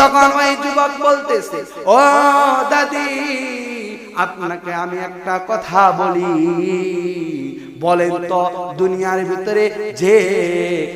তখন ওই যুবক বলতেছে ও দাদি আপনাকে আমি একটা কথা বলি। বলেন তো, দুনিয়ার ভিতরে যে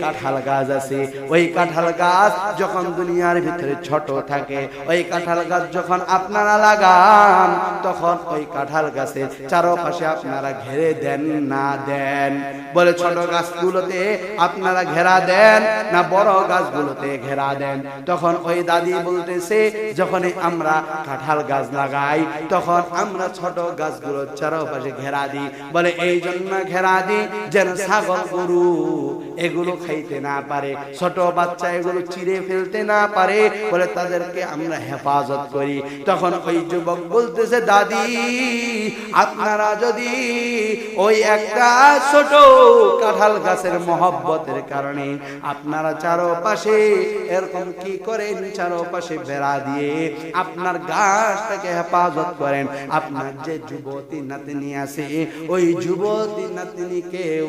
কাঁঠাল গাছ আছে, ওই কাঁঠাল গাছ যখন দুনিয়ার ভিতরে ছোট থাকে, ওই কাঁঠাল গাছ যখন আপনারা লাগান, তখন ওই কাঁঠাল গাছের চারপাশে আপনারা ঘেরে দেন না দেন? বলে ছোট গাছগুলোতে আপনারা ঘেরা দেন না বড় গাছগুলোতে ঘেরা দেন? তখন ওই দাদি বলতেছে, যখনই আমরা কাঁঠাল গাছ লাগাই, তখন আমরা ছোট গাছগুলোর চারপাশে ঘেরা দিই। বলে এই জন্য ঘেরা দিই যেন ছাগল গরু এগুলো খাইতে না পারে, ছোট বাচ্চা এগুলো চিরে ফেলতে না পারে, বলে তাদেরকে আমরা হেফাজত করি। তখন ওই যুবক বলতেছে, দাদি, আপনারা যদি ওই একটা ছোট কাঁঠাল গাছের মহব্বতের কারণে আপনারা চারোপাশে এরকম কি করেন, চারোপাশে বেড়া দিয়ে আপনার গাছটাকে হেফাজত করেন। আপনার যে যুবতী নাতিনি আছে, ওই যুবতী নাতিনিকেও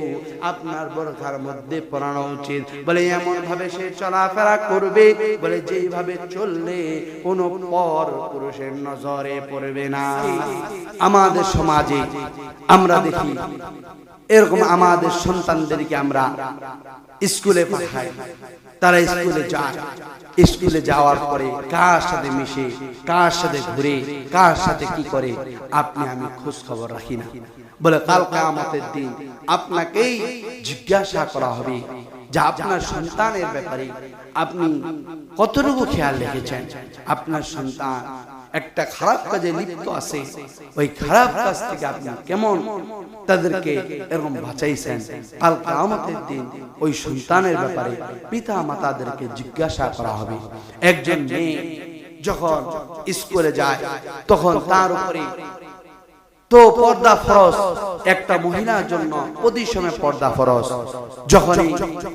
আপনার বোরখার মধ্যে পড়ানো উচিত। বলে এমন ভাবে সে চলাফেরা করবে, বলে যেইভাবে চললে কোন পর পুরুষের নজরে পড়বে না। আমাদের সমাজে আমরা দেখি, এরকম আমাদের সন্তানদেরকে আমরা স্কুলে পাঠাই। তারা স্কুলে যায়। স্কুলে যাওয়ার পরে কার সাথে মিশে, কার সাথে ঘুরে, কার সাথে কি করে, আপনি আমি খোঁজ খবর রাখি না। বলে, কাল কামতের দিন আপনাকেই জিজ্ঞাসা করা হবে যে আপনার সন্তানের ব্যাপারে আপনি কতটুকু খেয়াল রেখেছেন? আপনার সন্তান একটা খারাপ কাজে লিপ্ত আছে। ওই খারাপ কাজ থেকে আপনি কেমন তাদেরকে এরকম বাঁচাইছেন? কাল কামতের দিন ওই সন্তানের ব্যাপারে পিতা মাতাদেরকে জিজ্ঞাসা করা হবে। একজন মেয়ে যখন স্কুলে যায়, তখন তার উপরে তো পর্দা ফরজ। একটা মহিলার জন্য প্রতি সময় পর্দা ফরজ। যখনই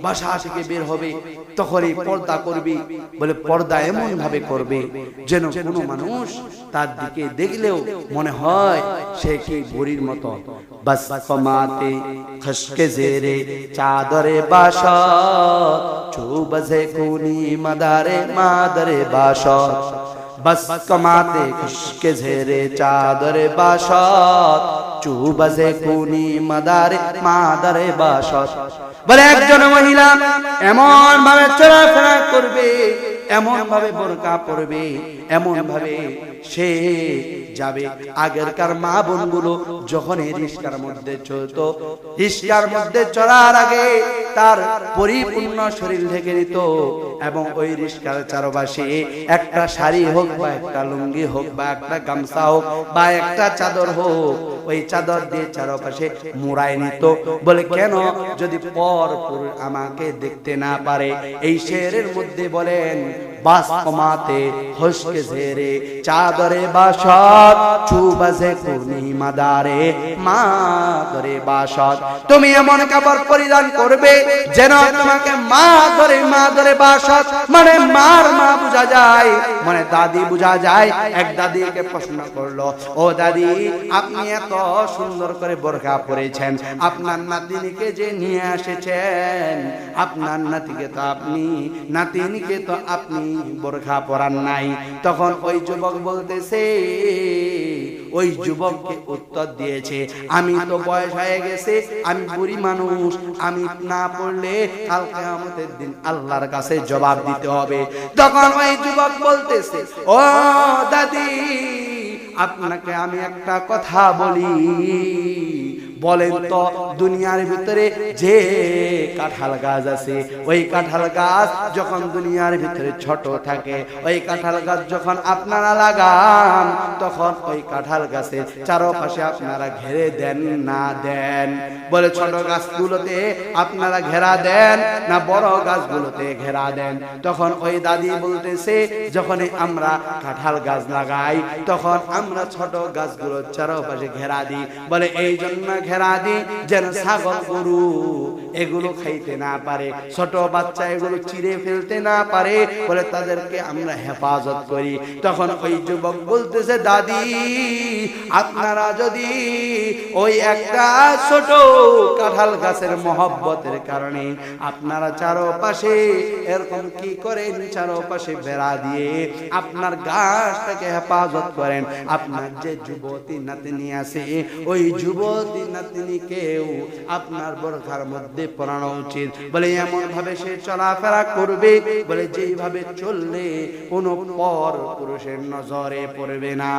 বাসা থেকে বের হবে, তখনই পর্দা করবি। বলে পর্দা এমন ভাবে করবে যেন কোনো মানুষ তার দিকে দেখলেও মনে হয় সে কি বুড়ির মতো। বাস কমাতে খসকে জেরে চাদরে বাসা, চুবজে কুনি মাদারে মাদারে বাসা। بس کماتے خشک زیر چادر باشات چوبز কুনি মাদারে মাদারে বাসত বলে একজন মহিলা এমন ভাবে চলাফেরা করবে এমন ভাবে বোরকা পরবে এমন ভাবে সে যাবে। আগেরকার মা বোনগুলো যখন এই রিস্কার মধ্যে চলত, রিস্কার মধ্যে চলার আগে তার পরিপূর্ণ শরীর ঢেকে নিত এবং ওই রিস্কার চারপাশে একটা শাড়ি হোক বা একটা লুঙ্গি হোক বা একটা গামছা হোক বা একটা চাদর হোক ওই চাদর দিয়ে চারপাশে মুড়াই নিত। বলে, কেন যদি পর আমাকে দেখতে না পারে? এই শেরের মধ্যে বলেন বাস কমাতে হসকে চাদরে বাসত কুনি মাদারে মাদরে বাসত। তুমি এমন কাপড় পরিধান করবে যেন তোমাকে মা ধরে মা ধরে বাসত? মানে মার মা বুঝা যায় মানে দাদি বুঝা যায়, এক দাদিকে প্রশ্ন করল, ও দাদি, আপনি এত সুন্দর করে বোরখা পরেছেন, আপনার নাতিনিকে যে নিয়ে এসেছেন, আপনার নাতিকে তো আপনি, নাতিনিকে তো আপনি বোরখা পরান নাই। তখন ওই যুবক বলতেছে ওই যুবককে উত্তর দিয়েছে, আমি তো বয়স হয়ে গেছে, আমি বুড়ি মানুষ, আমি না পড়লে কালকে আমাদের দিন আল্লাহর কাছে জবাব দিতে হবে। তখন ওই যুবক বলতেছে, ও দাদি, আপনাকে আমি একটা কথা বলি। বলেন তো দুনিয়ার ভিতরে যে কাঁঠাল গাছ আছে ওই কাঁঠাল গাছ যখন দুনিয়ার ভিতরে ছোট থাকে ওই কাঁঠাল গাছ যখন আপনারা লাগান তখন ওই কাঁঠাল গাছের চারপাশে আপনারা ঘেরে দেন না দেন? বলে ছোট গাছগুলোতে আপনারা ঘেরা দেন না বড় গাছগুলোতে ঘেরা দেন? তখন ওই দাদি বলতেছে যখনই আমরা কাঁঠাল গাছ লাগাই তখন আমরা ছোট গাছগুলোর চারপাশে ঘেরা দিই। বলে এই জন্য ঘেরা দি যেন ছাগল গরু। এগুলো খাইতে না পারে, ছোট বাচ্চা এগুলো চিড়ে ফেলতে না পারে, বলে তাদেরকে আমরা হেফাজত করি। তখন ওই যুবক বলতেছে, দাদি, আপনারা যদি ওই একটা ছোট কাঁঠাল গাছের মহব্বতের কারণে আপনারা চারোপাশে এরকম কি করেন, চারোপাশে বেড়া দিয়ে আপনার গাছটাকে হেফাজত করেন। আপনার যে যুবতী নাতিনি আছে, ওই যুবতী নাতিনিকেও আপনার বোরখার মধ্যে পড়ানো উচিত। বলে এমন ভাবে সে চলাফেরা করবে? বলে যেভাবে চললে কোনো পর পুরুষের নজরে পড়বে না।